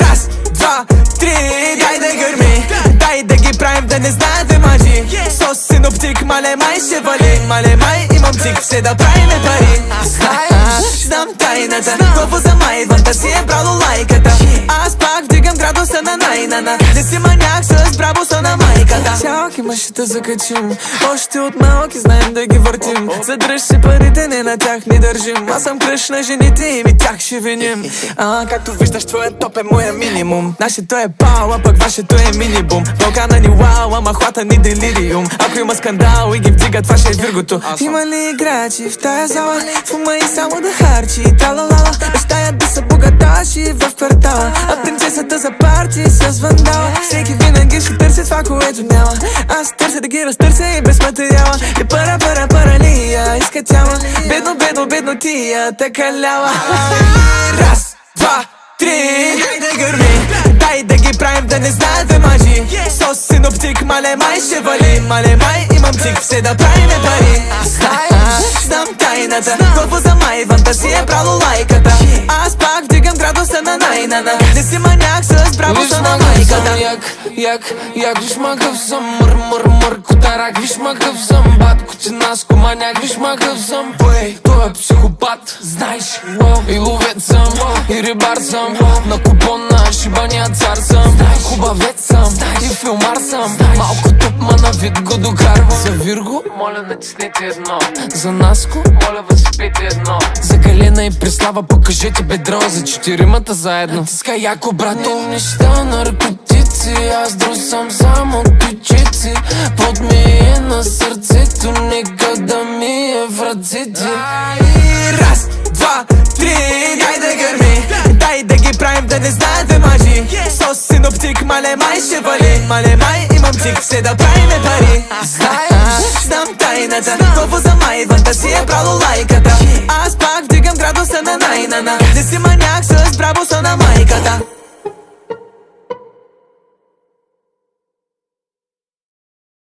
Раз, два, три, дай да гърми. Дай да ги правим да не знаят да маджи Со синоптик, мале май ще вали. Мале май имам цик, все да правиме пари. Знаеш, знам тайната. Колко за май, вънта си е брало лайката. Аз пак вдигам градуса на най-нана. Не си маняк Цялки мъжи да закачим. Още от малки знаем да ги въртим. Задръж си парите, не на тях ни държим. Аз съм кръш на жените и ми тях ще виним. А, както виждаш, твоя топ е моя минимум. Нашето е пау, а пък вашето е мини-бум. Балкана ни вау, ама хвата ни делириум. Ако има скандал и ги вдига, това ще е виргото. Има ли играчи в тая зала? В ума и само да харчи. Мечтаят да са богаташи в квартала. А принцесата за парти с вандала. Всеки винаги ще търси това, което няма. Аз търся да ги разтърся и без материала. И пара, пара, паралия, иска тяма Бедно, бедно, бедно тия, така лява Раз, два, три, дай да гърми. Дай да ги правим да не знаят да маджи Со синоптик, мале май ще вали. Мале май имам цик, все да правиме пари. Знам тайната. Колко за май, вънта си е брало лайката. Аз пак вдигам градуса на най-нана Не си маняк с брабуса на майката. як, як, як. Виж макъв съм Мър, мър, мър, котарак, виж макъв съм Батко, че наско, маняк, виж макъв съм Бой, той е психопат, знаеш И ловец съм, и рибар съм На купона, шибания цар съм. Хубавец съм, и филмар съм. Малко туп, ма на вид го докарвам. За Вирго, моля натиснете едно. За Наско, моля възпите едно. За Галена и Преслава покажете бедро. За четиримата заедно. Натискай яко, брато. Неща, наркотици. Аз друсам само ключици Под ми е на сърцето. Нека да ми е в ръцете. Раз, два, три, дай да гърми Дай да ги правим да не знаят мажи. Со синоптик, мале май ще вали. Мале май имам тик, все да правиме пари. Знаеш, знам тайната